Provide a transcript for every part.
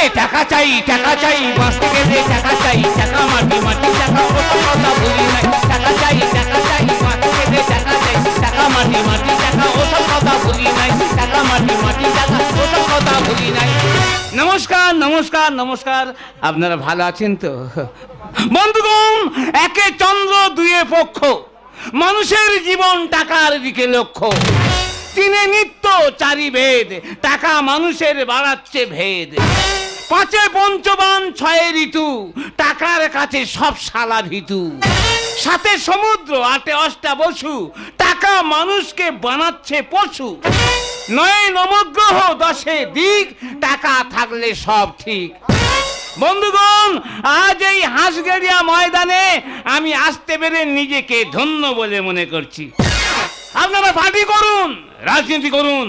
গেলে টাকা চাই টাকা চাই বাঁচতে গেলে টাকা চাই, টাকা মাটি মাটি, টাকা ওসব কথা ভুলি নাই। টাকা চাই টাকা চাই বাঁচতে গেলে টাকা চাই, টাকা মাটি মাটি, টাকা ওসব কথা ভুলি নাই। টাকা মাটি মাটি, টাকা ওসব কথা ভুলি নাই। নমস্কার নমস্কার নমস্কার। আপনারা ভালো আছেন তো? বন্ধুগণ, একে চন্দ্র, দুয়ে পক্ষ। মানুষের জীবন টাকার দিকে লক্ষ্য। তিনে নিত্য চারি ভেদ টাকা মানুষের বাড়াচ্ছে ভেদ। পাঁচে পঞ্চবান ছয়ে ঋতু, টাকার কাছে সব শালা ভিতু। সাথে সমুদ্র, আটে অষ্টা বসু, টাকা মানুষকে বানাচ্ছে পশু। নয় নবগ্রহ, দশে দিক, টাকা থাকলে সব ঠিক। বন্ধুগণ, আজ এই হাঁসগেরিয়া ময়দানে আমি আসতে পেরে নিজেকে ধন্য বলে মনে করছি। আপনারা পার্টি করুন, রাজনীতি করুন।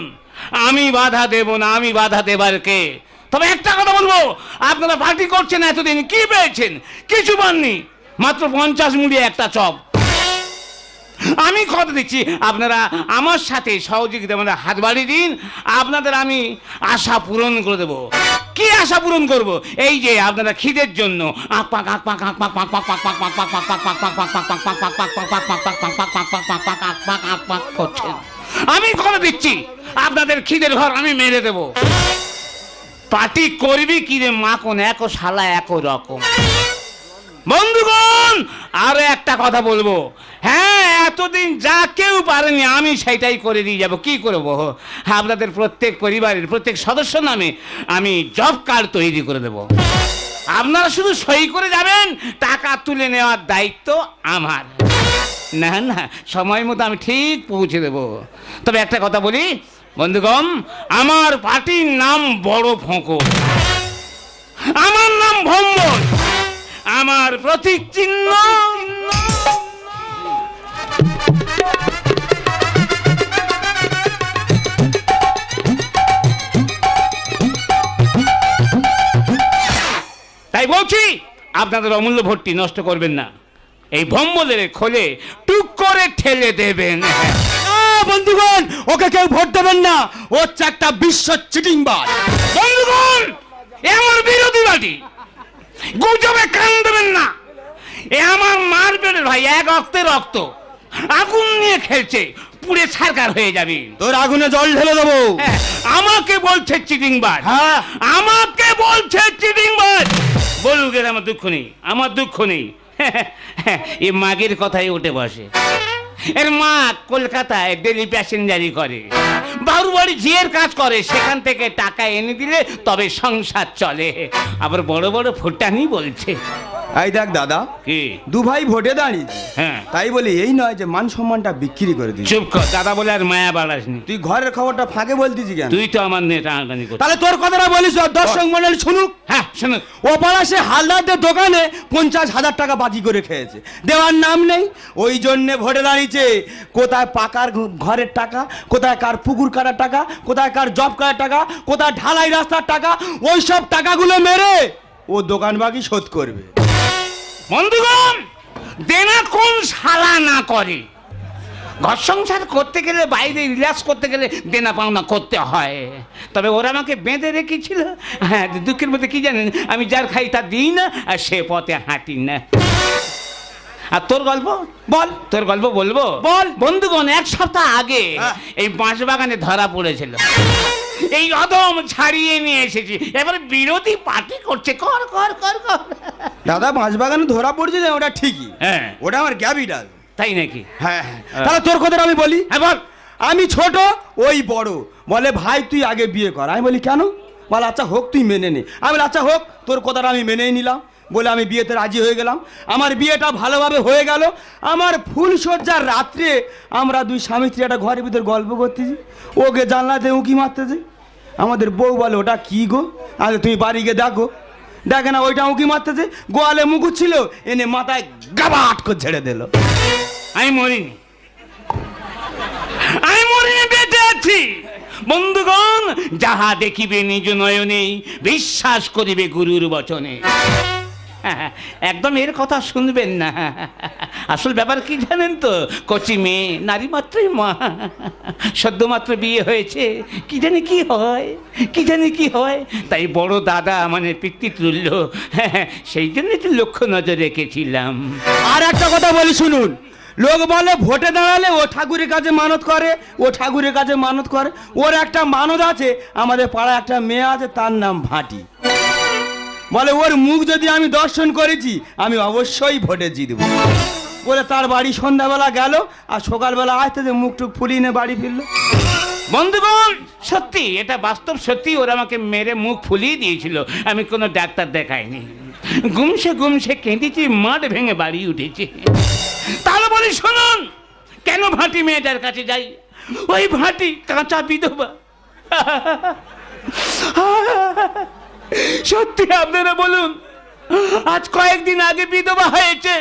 আমি বাধা দেব না, আমি বাধা দেবার কে? তবে একটা কথা বলব আপনারা পার্টি করছেন এতদিন কি পেয়েছেন কিছু পাননি মাত্র পঞ্চাশ মুড়ি একটা চপ আমি কথা দিচ্ছি আপনারা আমার সাথে সহযোগিতা আমাদের হাত বাড়িয়ে দিন আপনাদের আমি আশা পূরণ করে দেবো কি আশা পূরণ করব এই যে আপনারা খিদের জন্য আমি করে দিচ্ছি আপনাদের খিদের ঘর আমি মেরে দেবো পার্টি করবি কি রে মা কোন? এক শালা, এক রকম। বন্ধুগণ, আরও একটা কথা বলব। হ্যাঁ এতদিন যা কেউ পারেনি, আমি সেটাই করে দিয়ে যাব। কি করব? আপনাদের প্রত্যেক পরিবারের প্রত্যেক সদস্য নামে আমি জব কার্ড তৈরি করে দেব। আপনারা শুধু সই করে যাবেন, টাকা তুলে নেওয়ার দায়িত্ব আমার। না না, সময় মতো আমি ঠিক পৌঁছে দেব। তবে একটা কথা বলি বন্ধুগণ, আমার পার্টির নাম বড় ফোঁকো আমার নাম ভম্বল। আমার প্রতীক চিহ্ন। তাই বলছি, আপনাদের অমূল্য ভোটটি নষ্ট করবেন না। এই ভম্বলের খোলে টুক করে ঠেলে দেবেন। বন্ধুগণ ওকে কেউ ভোট দেবেন না। ও হচ্ছে একটা বিশ্ব চিটিং বাজ বন্ধুগণ এ আমার বিরোধী বাড়ি গুজবে কান দেবেন না। এ আমার মার পেটের ভাই এক রক্তে রক্ত। আগুন নিয়ে খেলছে পুড়ে ছারকার হয়ে যাবে। তোর আগুনে জল ঢেলে দেবো। হ্যাঁ, আমাকে বলছে চিটিং বাজ হ্যাঁ। আমাকে বলছে চিটিং বাজ বলুক আমার দুঃখ নেই আমার দুঃখ নেই। এ মাগের কথাই উঠে বসে। এর মা কলকাতায় ডেলি প্যাসেঞ্জারি করে। বাড়ি ঝিয়ের কাজ করে, সেখান থেকে টাকা এনে দিলে তবে সংসার চলে। আবার বড় বড় ফুটানি বলছে। এই দেখ দাদা কি? দু ভাই ভোটে দাঁড়িয়েছে হ্যাঁ। তাই বলি এই নয় যে মান সম্মানটা বিক্রি করে দিই চুপ কর দাদা বলে আর মায়া বাড়াসনি তুই ঘরের খবরটা ফাঁকে বলতেছি কেন? তুই তো আমার নিয়ে টানাটানি করছিস। তাহলে তোর কথাটা বলিস আর দর্শক মন্ডল শুনুক। হ্যাঁ শোনো ও পাড়া সে হালদারদের দোকানে পঞ্চাশ হাজার টাকা বাজি করে খেয়েছে। দেওয়ার নাম নেই ওই জন্যে ভোটে দাঁড়িয়েছে। কোথায় পাকার ঘরের টাকা কোথায় কার পুকুর কাটার টাকা কোথায় কার জব কাটার টাকা কোথায় ঢালাই রাস্তার টাকা ওই সব টাকাগুলো মেরে ও দোকান বাকি শোধ করবে। বন্ধুগণ, দেনা কোন শালা না করে? ঘর সংসার করতে গেলে, বাইরে রিল্যাক্স করতে গেলে দেনা পাওনা করতে হয়। তবে ওরা আমাকে বেঁধে রেখেছিল। হ্যাঁ দুঃখের মধ্যে কি জানেন? আমি যার খাই তা দিই না, আর সে পথে হাঁটি না। আর তোর গল্প? বল। তোর গল্প বলব? বল। বন্ধুগণ এক সপ্তাহ আগে হ্যাঁ। এই বাঁশ বাগানে ধরা পড়েছিল। এই অদম ছাড়িয়ে নিয়ে এসেছি। এবার বিরোধী পার্টি করছে। কর কর কর কর। দাদা মাছ বাগানে ধরা পড়ছে যে ওটা ঠিকই। হ্যাঁ। ওটা আমার ক্যাপিটাল। তাই নাকি? হ্যাঁ। হ্যাঁ। তাহলে তোর কথাটা আমি বলি? হ্যাঁ বল। আমি ছোট ওই বড়। বলে ভাই তুই আগে বিয়ে কর। আমি বলি কেন? বলে আচ্ছা হোক তুই মেনে নে। আমি বলি আচ্ছা হোক তোর কথাটা আমি মেনেই নিলাম। বলে আমি বিয়েতে রাজি হয়ে গেলাম। আমার বিয়েটা ভালোভাবে হয়ে গেল। আমার ফুল সজ্জার রাত্রে আমরা দুই স্বামী স্ত্রী একটা ঘরের ভিতর গল্প করতেছি। ওকে জানলাতে উঁকি মারতেছে। আমাদের বউ বলে, ওটা কী গো? আগে তুমি বাড়ি গিয়ে দেখো। দেখে না, ওইটা উঁকি মারতেছে। গোয়ালে মুকুট ছিল, এনে মাথায় গাবাট করে ছেড়ে দিল। আমি মরিনি। আমি মরিনি, বেঁচে আছি। বন্ধুগণ, যাহা দেখিবে নিজ নয়নে বিশ্বাস করিবে গুরুর বচনে। একদম এর কথা শুনবেন না। আসল ব্যাপার কি জানেন তো? কচি মেয়ে, নারী মাত্রই মা। সদ্যমাত্র বিয়ে হয়েছে, কি জানি কি হয়, কি জানি কি হয়। তাই বড় দাদা মানে পিতৃতুল্য, সেই জন্য একটু লক্ষ্য নজর রেখেছিলাম। আর একটা কথা বলি শুনুন, লোক বলে ভোটে দাঁড়ালে ও ঠাকুরের কাছে মানত করে, ও ঠাকুরের কাছে মানত করে। ওর একটা মানত আছে, আমাদের পাড়ায় একটা মেয়ে আছে, তার নাম ভাটি। বলে, ওর মুখ যদি আমি দর্শন করেছি, আমি অবশ্যই ভোটে জিতব। বলে, তার বাড়ি সন্ধ্যাবেলা গেল, আর সকালবেলা আসতে যে মুখ টুক ফুলিয়ে নিয়ে বাড়ি ফিরলো। বন্ধুগণ সত্যি, এটা বাস্তব সত্যি, ওরা আমাকে মেরে মুখ ফুলিয়ে দিয়েছিল। আমি কোনো ডাক্তার দেখাইনি। গুমসে গুমসে কেঁদেছি, মাঠ ভেঙে বাড়ি উঠেছে। তাহলে বলি, শুনুন, কেন ভাটি মেয়েটার কাছে যাই? ওই ভাটি কাঁচা বিধবা। সত্যি আপনারা বলুন আজ কয়েকদিন আগে বিধবা হয়েছে।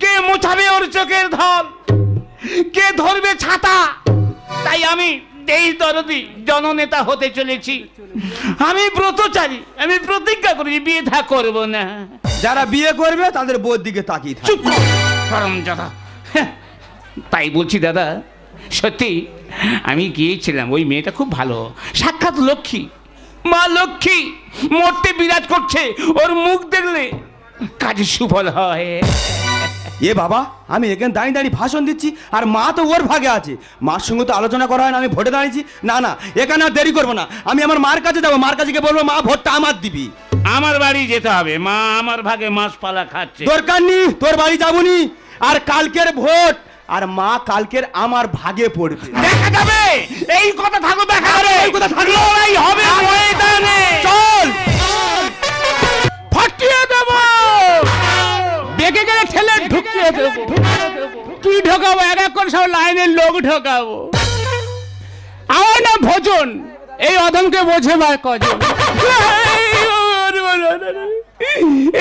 কে মোছাবে ওর চোখের ধল কে ধরবে ছাতা? তাই আমি দেশ দরদি জননেতা হতে চলেছি। আমি ব্রতচারী আমি প্রতিজ্ঞা করি বিয়ে থা করব না। যারা বিয়ে করবে তাদের বউর দিকে তাকিয়ে চুপ করম দাদা তাই বলছি দাদা সত্যি আমি গিয়েছিলাম ওই মেয়েটা খুব ভালো সাক্ষাৎ লক্ষ্মী। মা লক্ষ্মী মরতে বিরাজ করছে। ওর মুখ দেখলে কাজে সুফল হয়। এ বাবা আমি এখানে দাঁড়িয়ে দাঁড়িয়ে ভাষণ দিচ্ছি আর মা তো ওর ভাগে আছে। মার সঙ্গে তো আলোচনা করা হয় না আমি ভোটে দাঁড়িয়েছি। না না এখানে আর দেরি করব না। আমি আমার মার কাছে যাব মার কাছে গিয়ে বলব মা ভোটটা আমার দিবি। আমার বাড়ি যেতে হবে। মা আমার ভাগে মাছ পালা খাচ্ছে। দরকার নেই তোর বাড়ি যাবনি আর কালকের ভোট আর মা কালকের আমার ভাগে পড়বে দেখা যাবে এই কথা থাকো দেখা যাবে এই কথা থাকল। লড়াই হবে ময়দানে চল ফাটিয়ে দেব বেগে গেলে ঠেলে ঢুকিয়ে দেব কি ঢোকাবো এক এক করে সব লাইনের লোক ঢোকাবো আমার নাম ভোজন এই অধমকে বোঝে বার কজন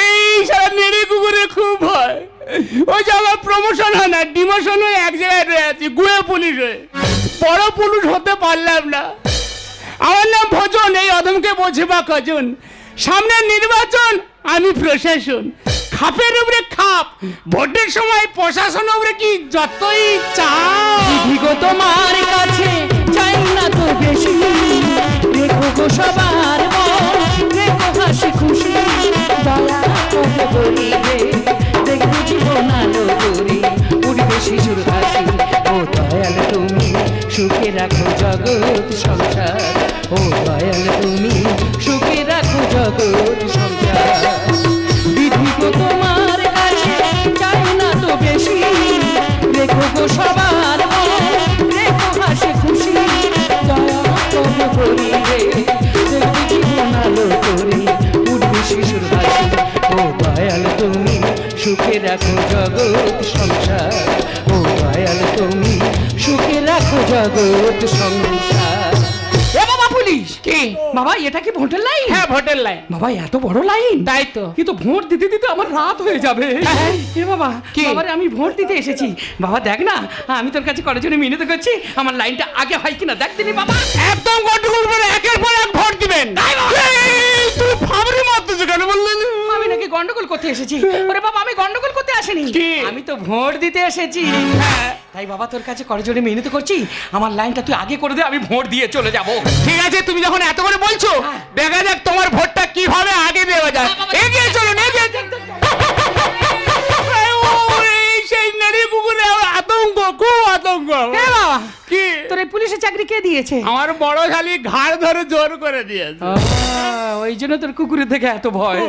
এই ওই যে আমার প্রমোশন হয় না ডিমোশন হয়ে এক জায়গায় রয়ে আছি, গুয়ে পুলিশ হয়ে। বড় পুলিশ হতে পারলাম না। আমার নাম ভোজন, এই অধমকে বোঝে বা কজন। সামনে নির্বাচন, আমি প্রশাসন। খাপের উপরে খাপ, ভোটের সময় প্রশাসন উপরে কি যতই চাপ। তোমার কাছে, চাই না তো বেশি। রেখো গো সবার রেখো হাসি খুশি। দয়া বলিবে। আলো করে উঠবে শিশুর হাসি। ও দয়াল তুমি, সুখে রাখো জগৎ সংসার। ও দয়াল তুমি, সুখে রাখো জগৎ রাখো জগৎ সংসার। ও দয়াল তুমি সুখে রাখো জগৎ সংসার। বাবা পুলিশ! কি? বাবা এটা কি ভোটের লাইন? হ্যাঁ ভোটের লাইন। বাবা এত বড় লাইন? তাই তো। কিন্তু ভোট দিতে দিতে আমার রাত হয়ে যাবে। হ্যাঁ। এ বাবা বাবারে আমি ভোট দিতে এসেছি। বাবা দেখ না আমি তোর কাছে করার জন্য মিনতি করছি। আমার লাইনটা আগে হয় কিনা দেখ দিনি বাবা। একদম গন্ডগোল করে একের পর এক ভোট দিবেন। তুই করতে এসেছি ওরে বাবা আমি গন্ডগোল করতে আসিনি আমি তো ভোট দিতে এসেছি তাই বাবা তোর কাছে করার মেনে তো করছি আমার লাইনটা তুই আগে করে দে আমি ভোট দিয়ে চলে যাব ঠিক আছে তুমি যখন এত করে বলছো হ্যাঁ। দেখা যাক তোমার ভোটটা কীভাবে আগে দেওয়া যায় এগিয়ে চলো এগিয়ে চলুন এই সেই নারী কুকুরে খুব আতঙ্ক। এ বাবা কি? তোর এই পুলিশের চাকরি কে দিয়েছে? আমার বড় শালি ঘাড় ধরে জোর করে দিয়েছে। আহ, ওই জন্য তোর কুকুরের থেকে এত ভয়।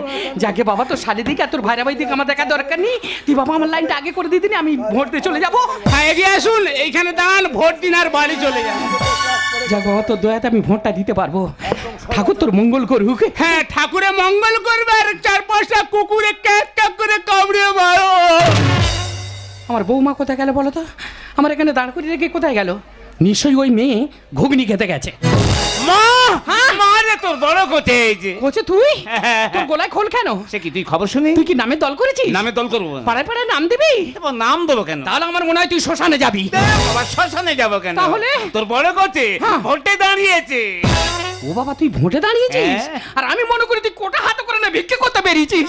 যাকে বাবা তোর শালি দিকে আর তোর ভাইরা ভাই দিকে আমার দেখা দরকার নেই তুই বাবা আমার লাইনটা আগে করে দিদিনি আমি ভোট দিয়ে চলে যাব। হ্যাঁ এগিয়ে আসুন এইখানে দাঁড়ান ভোট দিন আর বাড়ি চলে যান। যাক বাবা তোর দয়াতে আমি ভোটটা দিতে পারব। ঠাকুর তোর মঙ্গল করুক। হ্যাঁ ঠাকুরে মঙ্গল করবে আর চার পাঁচটা কুকুরে ক্যাক ক্যাক করে কামড়িয়ে মারো। আমার বৌমা কোথায় গেল বলো তো? আমার এখানে দাঁড় করিয়ে রেখে কোথায় গেল? নিশ্চয়ই ওই মেয়ে ঘুগনি খেতে গেছে। মা! মা রে তোর বড় এই যে? তুই? হ্যাঁ। তোর গোলায় খোল কেন? সে কি তুই খবর শুনি? তুই কি নামে দল করেছিস? নামে দল করব। পাড়ায় পাড়ায় নাম দিবি? নাম দেবো কেন? তাহলে আমার মনে হয় তুই শ্মশানে যাবি। আবার শ্মশানে যাব কেন? তাহলে? তোর বড় কোচে হ্যাঁ। ভোটে দাঁড়িয়েছে। ও বাবা তুই ভোটে দাঁড়িয়েছিস হ্যাঁ। আর আমি মনে করি তুই কোটা হাতে করে না ভিক্ষে করতে বেরিয়েছিস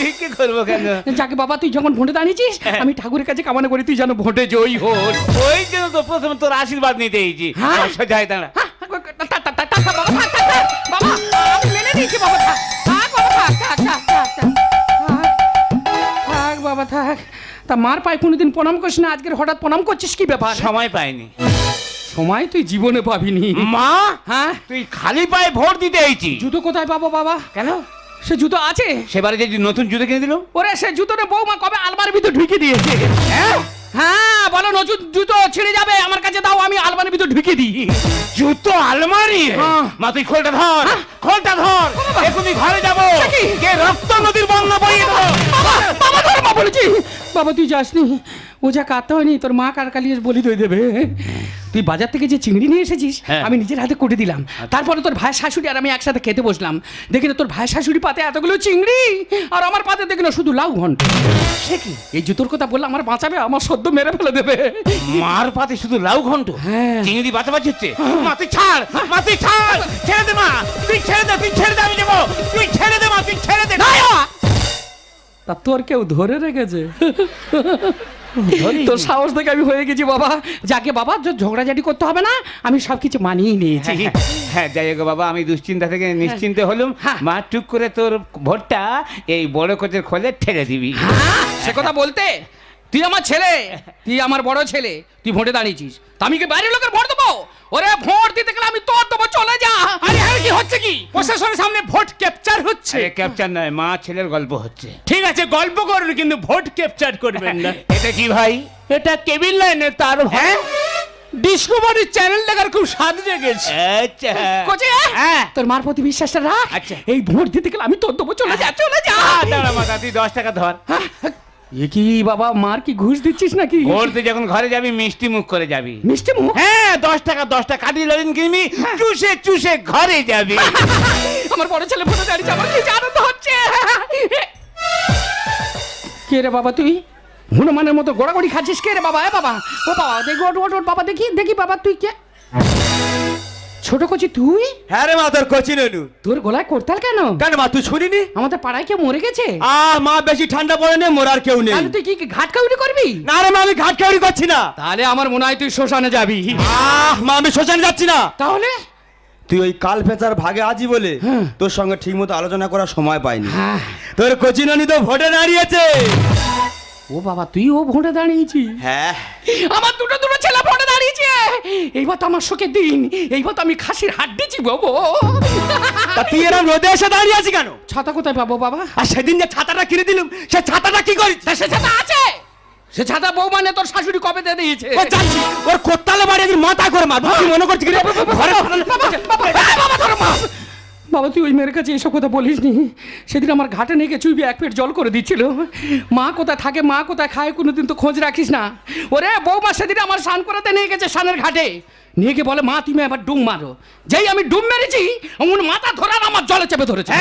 ভিক্ষে করব কেন যাকে বাবা তুই যখন ভোটে দাঁড়িয়েছিস আমি ঠাকুরের কাছে কামনা করি তুই যেন ভোটে জয়ী হোস ওই জন্য তো প্রথমে তোর আশীর্বাদ নিতে এইছি হ্যাঁ? দাঁড়া হ্যাঁ, বাবা, আমি মেনে নিয়েছি বাবা, বাবা, থাক, বাবা, থাক। তা মার পায় কোনোদিন প্রণাম করিস না আজকের হঠাৎ প্রণাম করছিস কি ব্যাপার সময় পাইনি সময় তুই জীবনে পাবিনি। মা হ্যাঁ? তুই খালি পায়ে ভোট দিতে এইছি জুতো কোথায় পাবো বাবা? কেন? সে জুতো আছে। সেবারে যে নতুন জুতো কিনে দিল? ওরে সে জুতোটা বৌমা কবে আলমারির ভিতর ঢুকে দিয়েছে? হ্যাঁ? হ্যাঁ বলো নতুন জুতো ছিঁড়ে যাবে। আমার কাছে দাও আমি আলমারির ভিতর ঢুকে দিই। জুতো আলমারি? হ্যাঁ। মা তুই খোলটা ধর খোলটা ধর। এখনই ঘরে যাব। কি? রক্ত নদীর বন্যা বইয়ে বাবা ধর মা বলেছি। বাবা তুই যাসনি। ও যা কাঁদতে হয়নি তোর মা কার কালিয়ে বলি দই দেবে। তুই বাজার থেকে যে চিংড়ি নিয়ে এসেছিস হ্যাঁ। আমি নিজের হাতে কুটে দিলাম। তারপরে তোর ভাই শাশুড়ি আর আমি একসাথে খেতে বসলাম। দেখি না তোর ভাই শাশুড়ি পাতে এতগুলো চিংড়ি আর আমার পাতে দেখি না শুধু লাউ ঘন্ট। সে কি? এই জুতোর কথা বললে আমার বাঁচাবে আমার সদ্য মেরে ফেলে দেবে। মার পাতে শুধু লাউ ঘন্ট? হ্যাঁ। চিংড়ি বাঁচাবাচি হচ্ছে? মা তুই ছাড় মা তুই ছাড়! ছেড়ে দে মা! তুই ছেড়ে দে তুই ছেড়ে দে আমি যাব তুই ছেড়ে দে মা তুই ছেড়ে দে! তা তোর কেউ ধরে রেখেছে? তোর সাহস দেখে আমি হয়ে গেছি বাবা। যাকে বাবা ঝগড়াঝাটি করতে হবে না আমি সব কিছু মানিয়ে নিয়েছি। হ্যাঁ, হ্যাঁ যাই হোক বাবা আমি দুশ্চিন্তা থেকে নিশ্চিন্তে হলুম। হ্যাঁ। মা টুক করে তোর ভোটটা এই বড় কোচের খোলে ঠেলে দিবি। হ্যাঁ, সে কথা বলতে? তুই আমার ছেলে তুই আমার বড় ছেলে তুই ভোটে দাঁড়িয়েছিস। তা আমি কি বাইরের লোকের ভোট দেবো? ওরে ভোট দিতে গেলে আমি তোর দেবো চলে যা। আরে আরে কি হচ্ছে কি? প্রশাসনের সামনে ভোট ক্যাপচার হচ্ছে। আরে ক্যাপচার নয় মা ছেলের গল্প হচ্ছে। ঠিক আছে গল্প করুন কিন্তু ভোট ক্যাপচার করবেন না। এটা কি ভাই? এটা কেবিল লাইনে তার ভাই ডিসকভারি চ্যানেল দেখার খুব স্বাদ জেগেছে। আচ্ছা। কোচে হ্যাঁ। তোর মার প্রতি বিশ্বাসটা রাখ। আচ্ছা। এই ভোট দিতে গেলে আমি তোর দেবো চলে যা চলে যা। দাঁড়া মাথা তুই দশ টাকা ধর। এ কি বাবা মার কি ঘুষ দিচ্ছিস নাকি? ভোট যখন ঘরে যাবি মিষ্টি মুখ করে যাবি। মিষ্টি মুখ? হ্যাঁ দশ টাকা দশ টাকা কাটিয়ে লড়েন কিনবি। চুষে চুষে ঘরে যাবি। আমার বড় ছেলে ভোটে দাঁড়িয়েছে আমার কি আনন্দ হচ্ছে? কে রে বাবা তুই? হনুমানের মতো গোড়াগড়ি খাচ্ছিস কে রে বাবা এ বাবা? ও বাবা দেখি ওট ওট বাবা দেখি দেখি বাবা তুই কে? ছোট কচি তুই? হ্যাঁ রে মা তোর কচি নেনু। তোর গলায় করতাল কেন? কেন মা তুই শুনিনি? আমাদের পাড়ায় কেউ মরে গেছে? আহ মা বেশি ঠান্ডা পড়ে নে মোরার কেউ নেই। তাহলে তুই কি কি ঘাট কাউরি করবি? না রে মা আমি ঘাট কাউরি করছি না। তাহলে আমার মনে হয় তুই শ্মশানে যাবি। আহ মা আমি শ্মশানে যাচ্ছি না। তাহলে? তুই ওই কাল ফেচার ভাগে আছি বলে তোর সঙ্গে ঠিক মতো আলোচনা করার সময় পাইনি। হ্যাঁ। তোর কচিননি তো ভোটে দাঁড়িয়েছে। ও বাবা তুই ও ভোটে দাঁড়িয়েছি হ্যাঁ। আমার দুটো দুটো ছেলে ভোটে যে এইবার তো আমার শোকে দিন এইবার তো আমি খাসির হাড্ডি চিবাবো তা তুই এরকম রোদে এসে দাঁড়িয়ে আছি কেন ছাতা কোথায় পাবো বাবা আর সেদিন যে ছাতাটা কিনে দিলাম সে ছাতাটা কি করি তা সে ছাতা আছে সে ছাতা বউ মানে তোর শাশুড়ি কবে দিয়ে দিয়েছে ও জানি ওর কোত্তালে বাড়ি মাথা করে মার কি মনে করছিস কি রে? ঘরে বাবা তুই ওই মেয়ের কাছে এসব কথা বলিস নি সেদিন আমার ঘাটে নিয়ে গিয়ে চুইবি, এক পেট জল করে দিচ্ছিল। মা কোথায় থাকে, মা কোথায় খায়, কোনোদিন তো খোঁজ রাখিস না। ওরে বৌমা, সেদিন আমার স্নান করাতে নিয়ে গেছে স্নানের ঘাটে। নিয়ে গিয়ে বলে মা তুমি এবার ডুম মারো। যেই আমি ডুম মেরেছি অমন মাথা ধরার আমার জলে চেপে ধরেছে।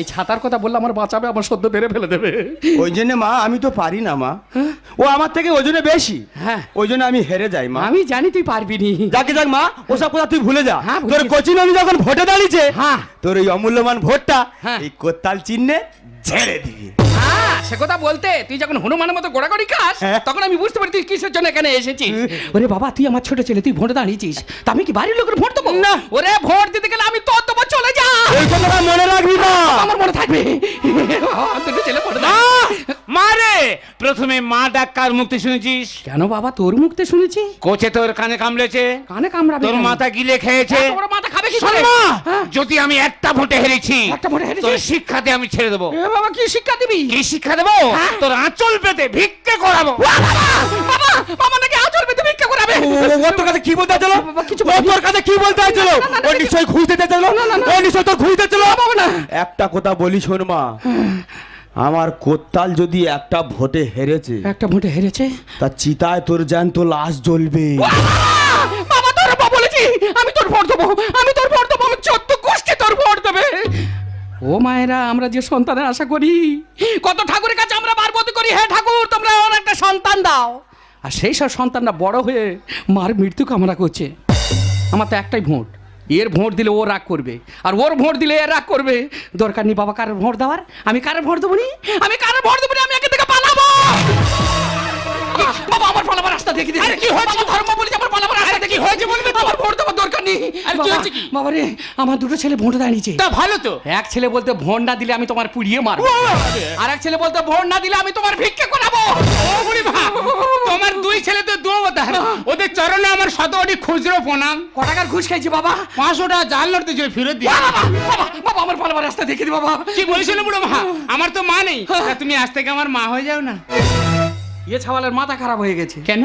এই ছাতার কথা বললে আমার বাঁচাবে আমার সদ্য বেড়ে ফেলে দেবে। ওই জন্য মা আমি তো পারি না মা। ও আমার থেকে ওই জন্য বেশি। হ্যাঁ। ওই জন্য আমি হেরে যাই মা। আমি জানি তুই পারবি নি। যাকে যাক মা ওসব কথা তুই ভুলে যা। হ্যাঁ, তোর গেছি। কচিননি যখন ভোটে দাঁড়িয়েছে হ্যাঁ। তোর এই অমূল্যবান ভোটটা হ্যাঁ। এই কোত্তাল চিহ্নে ঝেড়ে দিবি। হ্যাঁ সে কথা বলতে তুই যখন হনুমানের মতো গোড়াগড়ি খাস হ্যাঁ। তখন আমি বুঝতে পারি তুই কিসের জন্য এখানে এসেছিস। ওরে বাবা তুই আমার ছোট ছেলে তুই ভোটে দাঁড়িয়েছিস। তা আমি কি বাড়ির লোকের ভোট দেবো? না। ওরে ভোট দিতে গেলে আমি তোর দেবো চলে যা। কথাটা মনে রাখবি না। আমার মনে থাকবে। দুটো ছেলে ভোটে মা দাঁড়িয়ে- প্রথমে মা মুক্তি শুনেছিস? কেন বাবা তোর মুখতে শুনেছি। কোচে তোর কানে কামড়েছে? কানে কামড়াবে তোর মাথা গিলে খেয়েছে? বড় মাথা খাবে কি করে? হ্যাঁ। যদি আমি একটা ভোটে হেরেছি একটা ভোটে হেরেছিস? তোর শিক্ষাতে আমি ছেড়ে দেবো। বাবা কি শিক্ষা দিবি? কি শিক্ষা দেবো? হ্যাঁ। তোর আঁচল পেতে ভিক্ষে করাবো। বাবা! বাবা! নাকি আচল পেতে ভিক্ষা করাবে? ও তোর কাছে কি বলতে বাবা, কিছু ও তোর কাছে কি বলতে না, ও না, নিশ্চয়ই ঘুষ দিতে চাইছিল? ও নিশ্চয়ই তোর ঘুষ দিতে বাবা না। একটা কথা বলি শোন মা। আমার কোত্তাল যদি একটা ভোটে হেরেছে একটা ভোটে হেরেছে? তা চিতায় তোর জ্যান্ত লাশ জ্বলবে। বাবা তোর বাবা বলেছি আমি তোর ভোট দেবো আমি তোর ভোট দেবো আমি চোদ্দ গোষ্ঠী তোর ভোট দেবে। ও মায়েরা, আমরা যে সন্তানের আশা করি, কত ঠাকুরের কাছে আমরা বারবতি করি। হে ঠাকুর, তোমরা আমার একটা সন্তান দাও। আর সেই সব সন্তানরা বড় হয়ে মার মৃত্যু কামনা করছে। আমার তো একটাই ভোট, এর ভোট দিলে ও রাগ করবে। আর ওর ভোট দিলে এ রাগ করবে। দরকার নেই বাবা, কারোর ভোট দেওয়ার? আমি কারোর ভোট দেবো আমি কারোর ভোট দেবো আমি একে থেকে পালাবো! বাবা আমার পালাবার রাস্তা দেখি আরে কি হয়েছে? ধর্ম বলি আমার পালাবার রাস্তা দেখি হয়েছে বলবে আমার ভোট দেওয়ার দরকার নেই। আরে কি হয়েছে কি? বাবা রে আমার দুটো ছেলে ভোট দাঁড়িয়েছে তা ভালো তো। এক ছেলে বলতে ভোট না দিলে আমি তোমার পুড়িয়ে মারবো। আর এক ছেলে বলতে ভোট না দিলে আমি তোমার ভিক্ষে করাবো। ও বুড়ি ভা তোমার দুই ছেলে তো দু অবতার। ওদের চরণে আমার শতকোটি খুচরো প্রণাম। ক টাকার ঘুষ খাইছি বাবা? পাঁচশো টাকা জাল লড়তে ছিল ফেরত দিয়ে বাবা আমার পালাবার রাস্তা দেখে দি বাবা। কি বলেছিল বুড়ো মা? আমার তো মা নেই। তা তুমি আজ থেকে আমার মা হয়ে যাও না। এ ছাওয়ালের মাথা খারাপ হয়ে গেছে। কেন?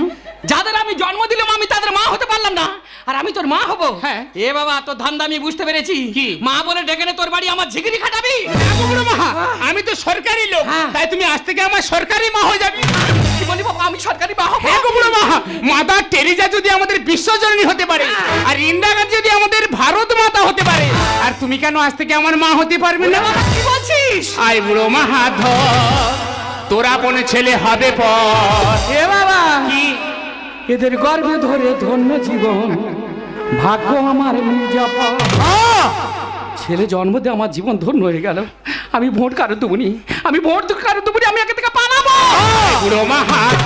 যাদের আমি জন্ম দিলাম আমি তাদের মা হতে পারলাম না। আর আমি তোর মা হব। হ্যাঁ। এ বাবা তোর ধান্দা আমি বুঝতে পেরেছি। কি? মা বলে ডেকে তোর বাড়ি আমার ঝিগিরি খাটাবি। মা আমি তো সরকারি লোক হ্যাঁ। তাই তুমি আজ থেকে আমার সরকারি মা হয়ে যাবে। কি বলি বাবা আমি সরকারি মা হব? হ্যাঁ গো বুড়ো মা মাতা টেরিজা যদি আমাদের বিশ্বজননী হতে পারে আর ইন্দিরা গান্ধী যদি আমাদের ভারত মাতা হতে পারে আর তুমি কেন আজ থেকে আমার মা হতে পারবে না? কি বলছিস? আই বুড়ো মা হাত ধর। তোরা আপনে ছেলে হবে পর এ বাবা কি? এদের গর্ভে ধরে ধন্য জীবন ভাগ্য আমার মির্জাপা ছেলে জন্ম দিয়ে আমার জীবন ধন্য হয়ে গেল। আমি ভোট কারও দেবনি আমি ভোট কারও দেবনি আমি একে থেকে পালাবো। বুড়ো মা হাত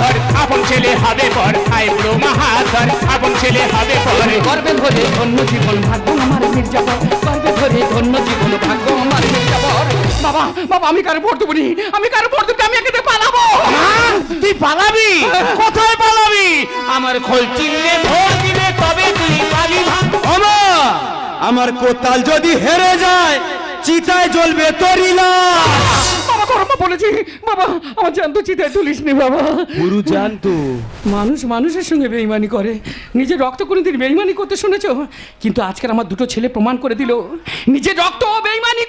আপন ছেলে হবে পর। আই বুড়ো মা হাত ধর আপন ছেলে হবে পর। গর্বে ধরে ধন্য জীবন ভাগ্য আমার মির্জাপা বাবা বাবা আমি কারও ভোট দেবনি আমি কারও ভোট দেবনি আমি একে পালাবো। তুই পালাবি? কোথায় পালাবি? আমার খোল চিনলে ভোট দিলে তবে তুই ভাগ। আমা আমার কোতাল যদি হেরে যায় চিতায় জ্বলবে তরিলা বাবা করমা বলেছি বাবা আমার জ্যান্ত চিতায় তুলিস নি বাবা। গুরু জানতো। মানুষ মানুষের সঙ্গে বেইমানি করে। নিজের রক্ত কোনোদিন বেইমানি করতে শুনেছো? কিন্তু আজকের আমার দুটো ছেলে প্রমাণ করে দিল নিজের রক্ত বেইমানি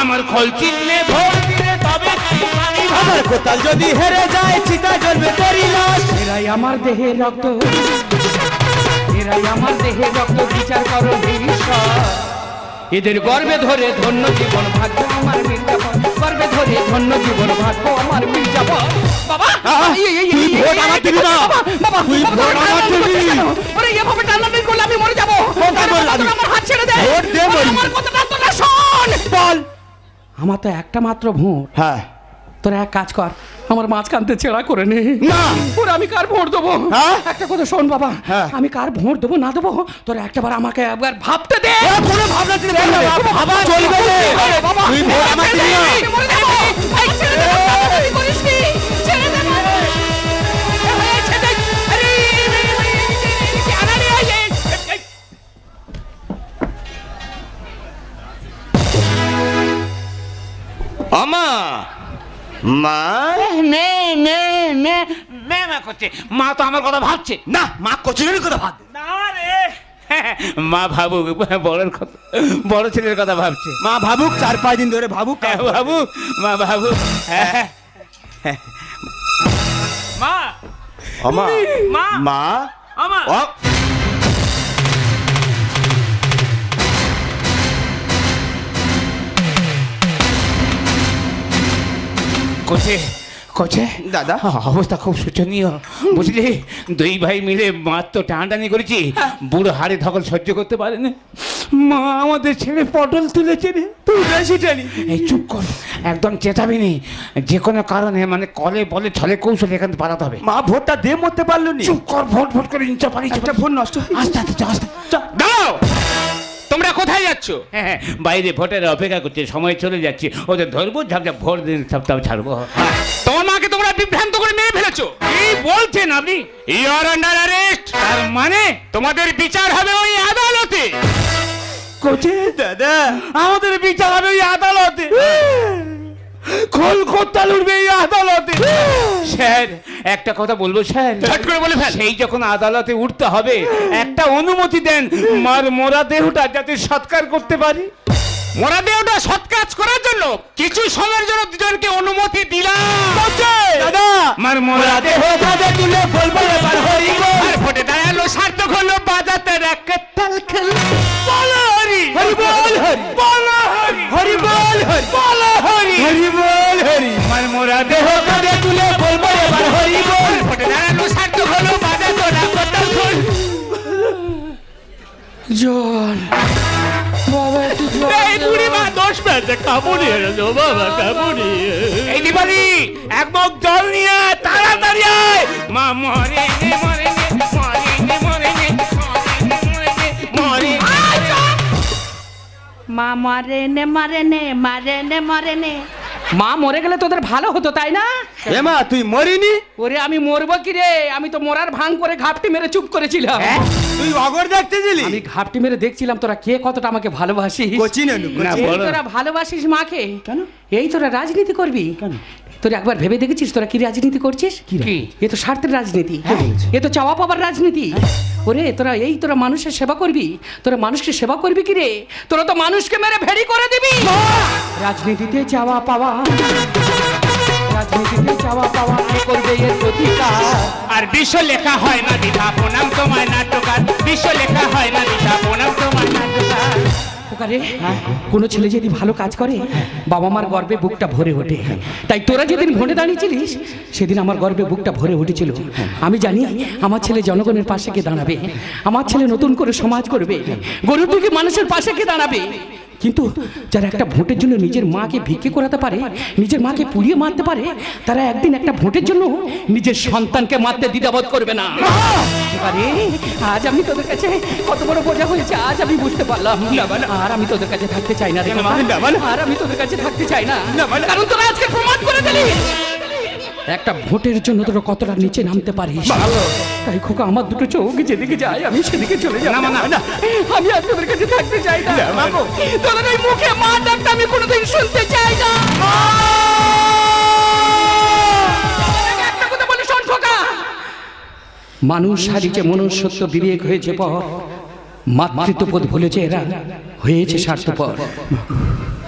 আমার খোল চিনলে দিলে তবে আমার কোতাল যদি হেরে যায় চিতায় জ্বলবে তরিলা এরাই আমার দেহের রক্ত এরাই আমার দেহের রক্ত বিচার করো এদের গর্বে ধরে ধন্য জীবন ভাগ্য আমার মির্জাপন গর্বে ধরে ধন্য জীবন ভাগ্য আমার মির্জাপন বাবা এই, এই, এই, তুই ভোট আমার দিবি না। বাবা, বাবা, তুই ভোট আমার দিবি। করছিস এভাবে টানাটানি করলে আমি মরে যাব কোথায় বাবা, মরলাম? তোরা আমার হাত ছেড়ে দে ভোট দে আমার কথাটা তোরা শোন বল। আমার তো একটা মাত্র ভোট। হ্যাঁ। তোরা এক কাজ কর আমার মাঝখানতে ছেঁড়া করে নে। না। ওরা আমি কার ভোট দেবো? হ্যাঁ? একটা কথা শোন বাবা হ্যাঁ। আমি কার ভোট দেবো না দেবো? তোরা একটাবার আমাকে একবার ভাবতে দে। কোনো ভাবনা চিন্তা না, চলবে। বাবা, তুই ভোট দে, না। আমা! মা? মে মে মে মে মে করছে। মা তো আমার কথা ভাবছে। না মা কচুরির কথা ভাব না রে। মা ভাবুক বড়ের কথা বড় ছেলের কথা ভাবছে। মা ভাবুক চার পাঁচ দিন ধরে ভাবুক হ্যাঁ, বাবু মা হ্যাঁ। মা। আমা। মা। মা? আমা। কোচে কোচে? দাদা। অবস্থা খুব শোচনীয়। বুঝলি? দুই ভাই মিলে মার তো টানাটানি করেছি। বুড়ো হাড়ে ধকল সহ্য করতে পারেনি মা আমাদের ছেলে পটল তুলেছে রে। তুই বেশি টানি এই চুপ কর একদম চেঁচাবি নি। যে কোনো কারণে মানে কলে বলে ছলে কৌশলে এখান থেকে পালাতে হবে। মা ভোটটা দে মরতে পারল নি। চুপ কর ভোট ভোট করে ইঞ্চা পারি একটা ফোন নষ্ট হয়ে। আস্তে আস্তে আস্তে। দাঁড়াও। তোমরা কোথায় যাচ্ছ? হ্যাঁ বাইরে ভোটের অপেক্ষা করছে সময় চলে যাচ্ছে। ওদের ধরবো ঝাপঝাপ ভোট দিন সপ্তাহ ছাড়বো। তোমাকে তোমরা বিভ্রান্ত করে মেরে ফেলেছো? কি বলছেন আপনি? ইউর আন্ডার অ্যারেস্ট তার মানে? তোমাদের বিচার হবে ওই আদালতে। কোচে দাদা আমাদের বিচার হবে ওই আদালতে। খোল খোত্তাল উঠবে এই আদালতে। স্যার একটা কথা বলব স্যার। ঝট করে বলে ফেল। সেই যখন আদালতে উঠতে হবে একটা অনুমতি দেন মার মোরা দেহটা যাতে সৎকার করতে পারি। মোরা দেহটা সৎকাজ করার জন্য কিছু সময়ের জন্য দুজনকে অনুমতি দিলাম। দাদা মার মোরা দেহ দাদা বলব এবার আর ভোটে দাঁড়াল সার্থক হলো বাজাতে রাখাল দেহ দাদা তুলে বলব এবার হরি বল। ভোটে দাঁড়াল সার্থক হলো বাজাতে রাখাল খেল জল। বাবা একটু জল এই বুড়ি মা। দোষ পেয়েছে কামড়িয়ে এনেছো বাবা কামড়িয়ে এই দিবালি এক মগ জল নিয়ে তাড়াতাড়ি আয়। মা মরে নে মরে নে মরে নে মরে নে মরে নে মরে নে মরে নে। মা মারে নে মারে নে মারে নে মারে নে। মা মরে গেলে তোদের ভালো হতো তাই না? এমা তুই মরিনি? ওরে আমি মরবো কি রে? আমি তো মরার ভাঙ করে ঘাপটি মেরে চুপ করেছিলাম। তুই অগর দেখতেছিলি? আমি ঘাপটি মেরে দেখছিলাম তোরা কে কতটা আমাকে ভালোবাসিস? কোচিনে না, তোরা ভালোবাসিস মাকে? কেন? এই তোরা রাজনীতি করবি? কেন? তোরা একবার ভেবে দেখেছিস তোরা কি রাজনীতি করছিস? কি? এ তো স্বার্থের রাজনীতি। এ তো চাওয়া পাবার রাজনীতি। ওরে তোরা এই তোরা মানুষের সেবা করবি? তোরা মানুষকে সেবা করবি কি রে? তোরা তো মানুষকে মেরে ভেড়ি করে দিবি। রাজনীতিতে চাওয়া পাওয়া। রাজনীতিতে চাওয়া পাওয়া। কে করবে এর প্রতিকার। আর বিশ্ব লেখা হয় না দিঘা প্রণাম তোমায় নাট্যকার বিশ্ব লেখা হয় না দিঘা প্রণাম তোমায় নাট্যকার কোনো ছেলে যদি ভালো কাজ করে, বাবা মার গর্বে বুকটা ভরে ওঠে। তাই তোরা যেদিন ভোটে দাঁড়িয়েছিলিস, সেদিন আমার গর্বে বুকটা ভরে উঠেছিল। আমি জানি আমার ছেলে জনগণের পাশে কে দাঁড়াবে। আমার ছেলে নতুন করে সমাজ করবে। দুঃখী মানুষের পাশে কে দাঁড়াবে। কিন্তু যারা একটা ভোটের জন্য নিজের মাকে ভিক্ষে করাতে পারে নিজের মাকে পুড়িয়ে মারতে পারে তারা একদিন একটা ভোটের জন্য নিজের সন্তানকে মারতে দ্বিধাবোধ করবে না। আরে আজ আমি তোদের কাছে কত বড় বোঝা হয়েছে আজ আমি বুঝতে পারলাম। আর আমি তোদের কাছে থাকতে চাই না রে। আর আমি তোদের কাছে থাকতে চাই না। কারণ তোরা আজকে প্রমাণ করে দিলি। একটা ভোটের জন্য তোরা কতটা নিচে নামতে পারিস? তাই খোকা আমার দুটো চোখ যেদিকে যায় আমি সেদিকে চলে যাব। না, না। আমি আর তোদের কাছে থাকতে চাই না। তোদের ওই মুখে মা ডাকটা আমি কোনোদিন শুনতে চাই না। মানুষ হারিয়েছে মনুষ্যত্ব বিবেক হয়েছে পর মাতৃত্ববোধ ভুলেছে এরা হয়েছে স্বার্থপর।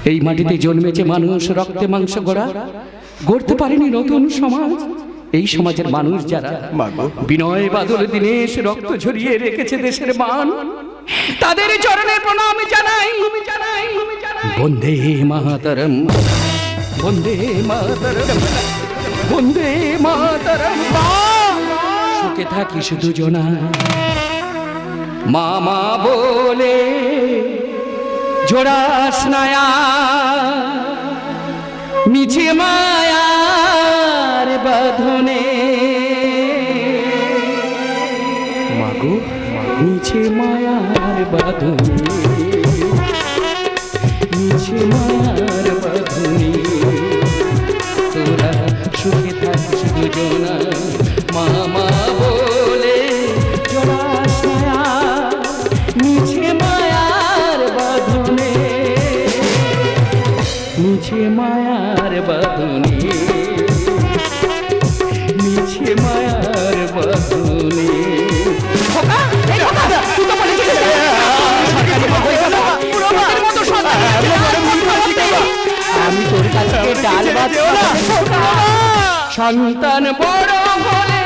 এই মাটিতে জন্মেছে মানুষ রক্তে মাংস গড়া। গড়তে পারেনি নতুন সমাজ। এই সমাজের মানুষ যারা বিনয় বাদল দিনেশ রক্ত ঝরিয়ে রেখেছে দেশের মান। তাদের চরণে প্রণাম জানাই বন্দে মাতরম। বন্দে মাতরম। বন্দে মাতরম। সুখে থাকি শুধু জনা মামা বলে জোড়াস নায়া, মিছে মায়ার বাঁধনে। মাগো, মিছে মায়ার বাঁধনে। মিছে মায়ার বাঁধনে। তোরা সুখে থাকিস দুজনা। সন্তান বড় হলে